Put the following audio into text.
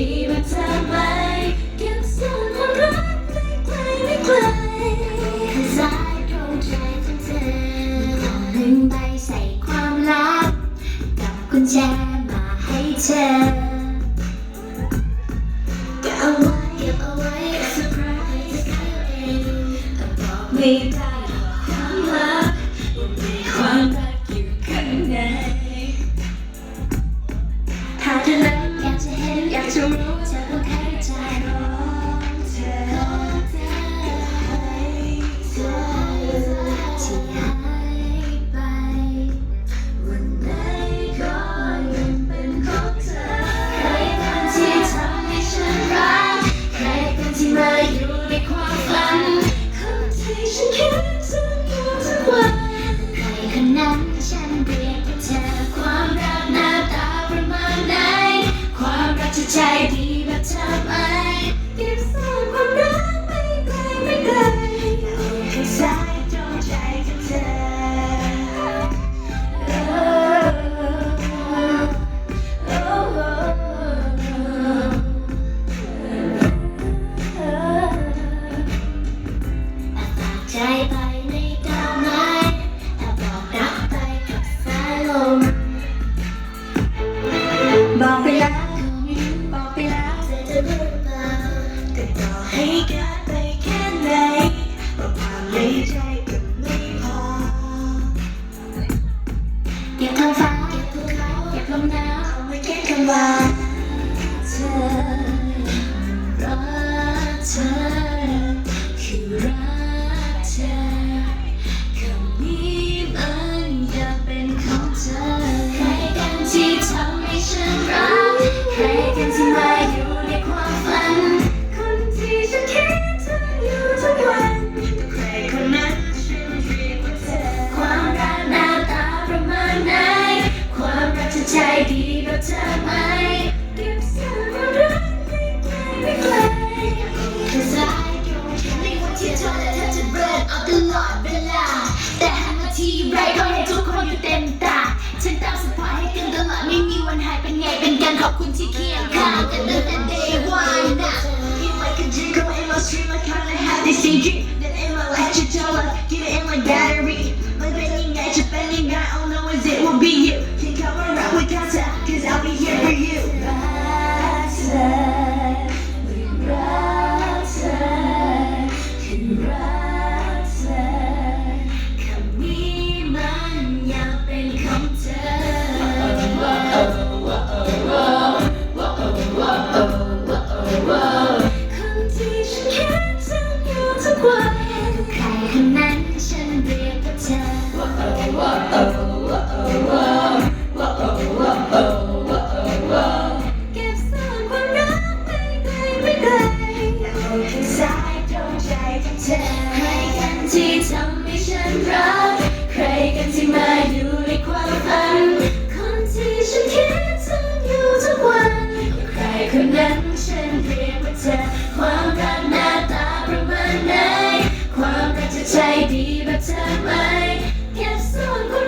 ดีว่าเธอไหมเก็บซ่อนความรักไม่ไกลไม่ไกลสายตรงใจเธอขอหนึ่งใใส่ความลับกับกุญแจมาให้เธอเก็บเอาไว้เก็บเอาไว้เซอร์ไอกไม่ได้ความรักความรักอยู่ข้างใน ใจดีแบบทำอไหม กันไปแค่ไหนก็คามในใจก็ไม่พอเก็บทั้ฟ้าเก็บทั้งเขาก็บลาวเอาไว้แค่ว ขอบคุณที่เคียงข้างกันตั้งแต่ day one นะ like a jingle in my stream I kinda had this CG Then in my life you tell her, get it in like battery ธอใครกันที่ทำให้ฉันรัก ใครกันที่มาอยู่ในความฝัน คนที่ฉันคิดถึงอยู่ทุกวันใครคนนั้นฉันเรียกว่าเธอ ความรักหน้าตาประมาณไหน ความรักจะใจดีแบบเธอไหมเก็บซ่อน